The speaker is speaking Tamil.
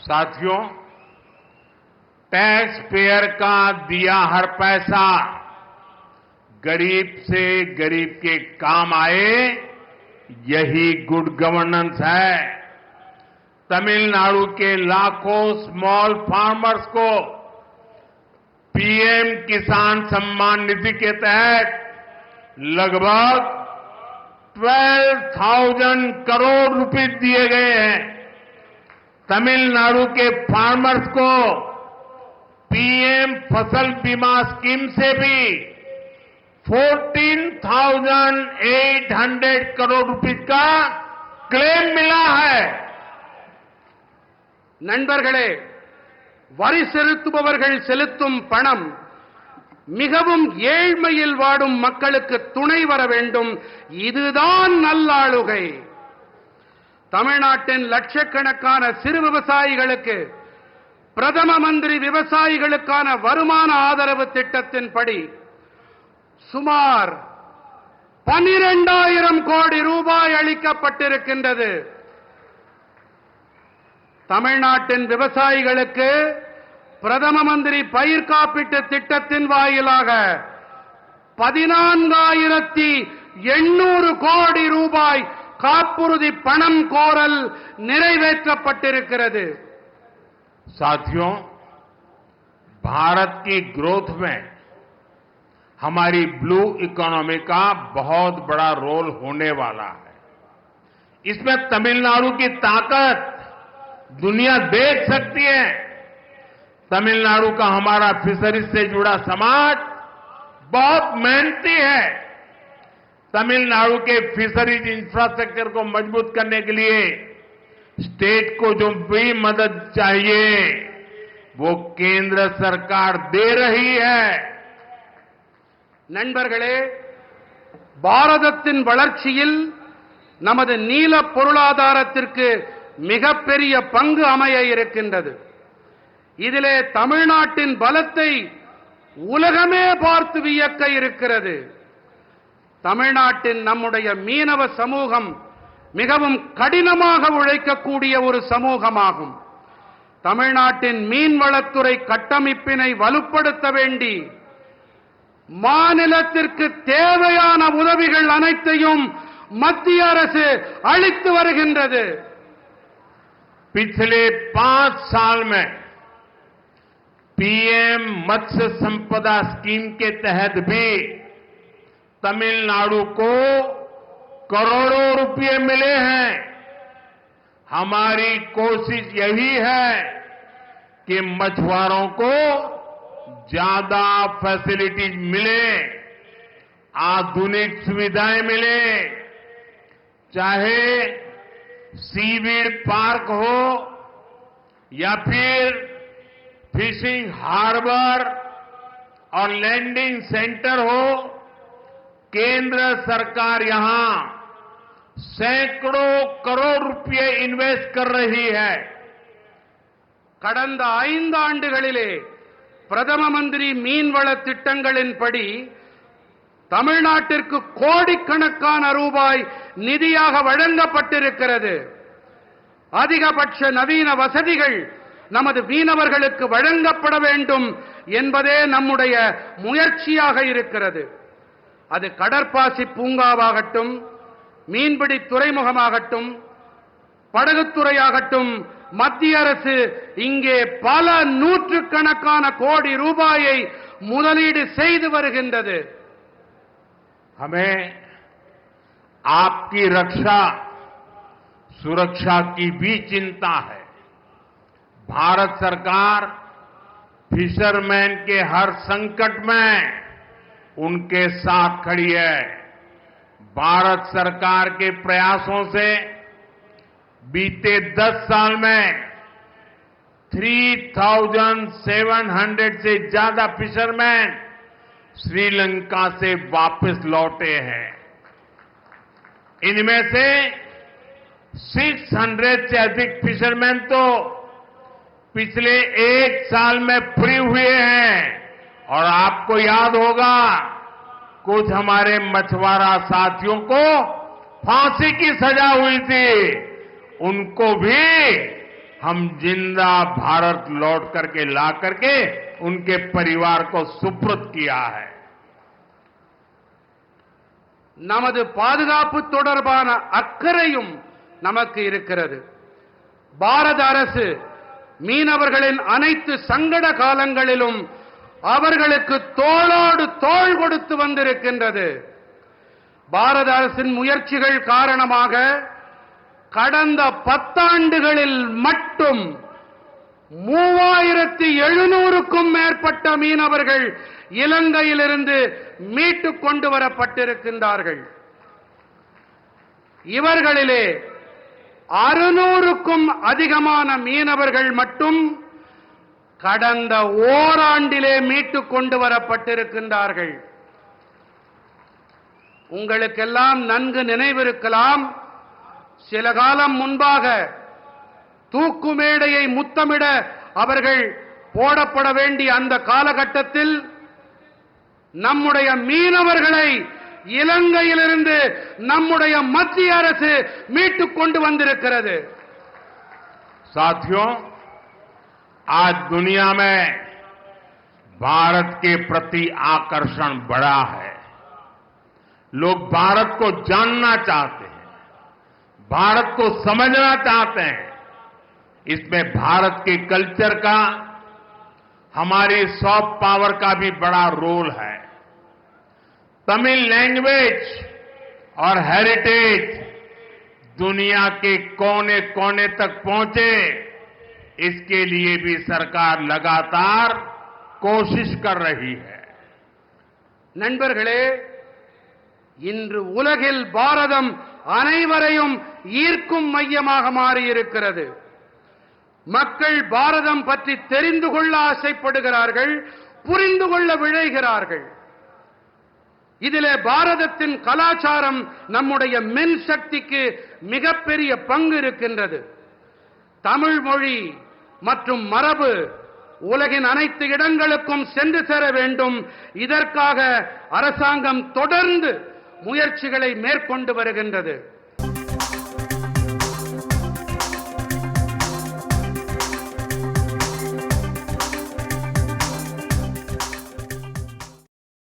साथियों टैक्स पेयर का दिया हर पैसा। गरीब से गरीब के काम आए यही गुड गवर्नेंस है। तमिलनाडु के लाखों स्मॉल फार्मर्स को पीएम किसान सम्मान निधि के तहत लगभग 12,000 करोड़ रुपए दिए गए हैं। तमिलनाडु के फार्मर्स को पीएम फसल बीमा स्कीम से भी 14,800 करोड़ रुपए का क्लेम मिला है நண்பர்களே வரி செலுத்துபவர்கள் செலுத்தும் பணம் மிகவும் ஏழ்மையில் வாடும் மக்களுக்கு துணை வர வேண்டும் இதுதான் நல்லாளுகை தமிழ்நாட்டின் லட்சக்கணக்கான சிறு விவசாயிகளுக்கு பிரதம மந்திரி விவசாயிகளுக்கான வருமான ஆதரவு திட்டத்தின்படி சுமார் பனிரெண்டாயிரம் கோடி ரூபாய் அளிக்கப்பட்டிருக்கின்றது. தமிழ்நாட்டின் விவசாயிகளுக்கு பிரதம மந்திரி பயிர் காப்பீட்டு திட்டத்தின் வாயிலாக பதினான்காயிரத்தி எண்ணூறு கோடி ரூபாய் காப்புறுதி பணம் கோரல் நிறைவேற்றப்பட்டிருக்கிறது साथियों भारत की ग्रोथ में हमारी ब्लू इकोनॉमी का बहुत बड़ा रोल होने वाला है इसमें तमिलनाडु की ताकत दुनिया देख सकती है तमिलनाडु का हमारा फिशरीज से जुड़ा समाज बहुत मेहनती है तमिलनाडु के फिशरीज इंफ्रास्ट्रक्चर को मजबूत करने के लिए स्टेट को जो भी मदद चाहिए वो केंद्र सरकार दे रही है நண்பர்களே பாரதத்தின் வளர்ச்சியில் நமது நீல பொருளாதாரத்திற்கு மிகப்பெரிய பங்கு அமைய இருக்கின்றது இதிலே தமிழ்நாட்டின் பலத்தை உலகமே பார்த்து வியக்க இருக்கிறது தமிழ்நாட்டின் நம்முடைய மீனவ சமூகம் மிகவும் கடினமாக உழைக்கக்கூடிய ஒரு சமூகமாகும் தமிழ்நாட்டின் மீன்வளத்துறை கட்டமைப்பினை வலுப்படுத்த வேண்டி மாநிலத்திற்கு தேவையான உதவிகள் அனைத்தையும் மத்திய அரசு அளித்து வருகின்றது पिछले पांच साल में पीएम मत्स्य संपदा स्कीम के तहत भी तमिलनाडु को करोड़ों रुपए मिले हैं। हमारी कोशिश यही है कि मछुआरों को ज़्यादा फैसिलिटीज़ मिले, आधुनिक सुविधाएँ मिले, चाहे सीवीड पार्क हो या फिर फिशिंग हार्बर और लैंडिंग सेंटर हो केंद्र सरकार यहां सैकड़ों करोड़ रुपए इन्वेस्ट कर रही है கடந்த ஐந்து ஆண்டுகளிலே பிரதம மந்திரி மீன்வள திட்டங்களின்படி தமிழ்நாட்டிற்கு கோடிக்கணக்கான ரூபாய் நிதியாக வழங்கப்பட்டிருக்கிறது அதிகபட்ச நவீன வசதிகள் நமது மீனவர்களுக்கு வழங்கப்பட வேண்டும் என்பதே நம்முடைய முயற்சியாக இருக்கிறது அது கடற்பாசி பூங்காவாகட்டும் மீன்பிடி துறைமுகமாகட்டும் படகுத்துறையாகட்டும் மத்திய அரசு இங்கே பல நூற்றுக்கணக்கான கோடி ரூபாயை முதலீடு செய்து வருகின்றது हमें आपकी रक्षा सुरक्षा की भी चिंता है भारत सरकार फिशरमैन के हर संकट में उनके साथ खड़ी है। भारत सरकार के प्रयासों से बीते 10 साल में 3,700 से ज़्यादा फिशरमैन श्रीलंका से वापस लौटे हैं। इनमें से 600 से अधिक फिशरमैन तो पिछले एक साल में फ्री हुए हैं। और आपको याद होगा कुछ हमारे मछुआरा साथियों को फांसी की सजा हुई थी उनको भी हम जिंदा भारत लौट करके ला करके उनके परिवार को सुपुर्द किया है நமது பாதுகாப்பு தொடர்பான அக்கறையும் நமக்கு இருக்கிறது பாரத அரசு மீனவர்களின் அனைத்து சங்கட காலங்களிலும் அவர்களுக்கு தோளோடு தோள் கொடுத்து வந்திருக்கின்றது. பாரத அரசின் முயற்சிகள் காரணமாக கடந்த பத்தாண்டுகளில் மட்டும் மூவாயிரத்தி எழுநூறுக்கும் மேற்பட்ட மீனவர்கள் இலங்கையிலிருந்து மீட்டுக் கொண்டு வரப்பட்டிருக்கின்றார்கள். இவர்களிலே அறுநூறுக்கும் அதிகமான மீனவர்கள் மட்டும் கடந்த ஓராண்டிலே மீட்டு கொண்டு வரப்பட்டிருக்கின்றார்கள். உங்களுக்கெல்லாம் நன்கு நினைவிருக்கலாம். சில காலம் முன்பாக தூக்குமேடையை முத்தமிட அவர்கள் போடப்பட வேண்டிய அந்த காலகட்டத்தில் நம்முடைய மீனவர்களை இலங்கையிலிருந்து நம்முடைய மத்திய அரசு மீட்டுக் கொண்டு வந்திருக்கிறது. சாத்தியம் आज दुनिया में भारत के प्रति आकर्षण बढ़ा है। लोग भारत को जानना चाहते हैं, भारत को समझना चाहते हैं। इसमें भारत के कल्चर का, हमारी सॉफ्ट पावर का भी बड़ा रोल है। तमिल लैंग्वेज और हेरिटेज दुनिया के कोने कोने तक पहुँचे। इसके लिए भी सरकार लगातार कोशिश कर रही है நண்பர்களே இன்று உலகில் பாரதம் அனைவரையும் ஈர்க்கும் மையமாக மாறியிருக்கிறது மக்கள் பாரதம் பற்றி தெரிந்து கொள்ள ஆசைப்படுகிறார்கள் புரிந்து கொள்ள விழைகிறார்கள் இதிலே பாரதத்தின் கலாச்சாரம் நம்முடைய மென் சக்திக்கு மிகப்பெரிய பங்கு இருக்கின்றது தமிழ் மொழி மற்றும் மரபு உலகின் அனைத்து இடங்களுக்கும் சென்று சேர வேண்டும். இதற்காக அரசாங்கம் தொடர்ந்து முயற்சிகளை மேற்கொண்டு வருகின்றது.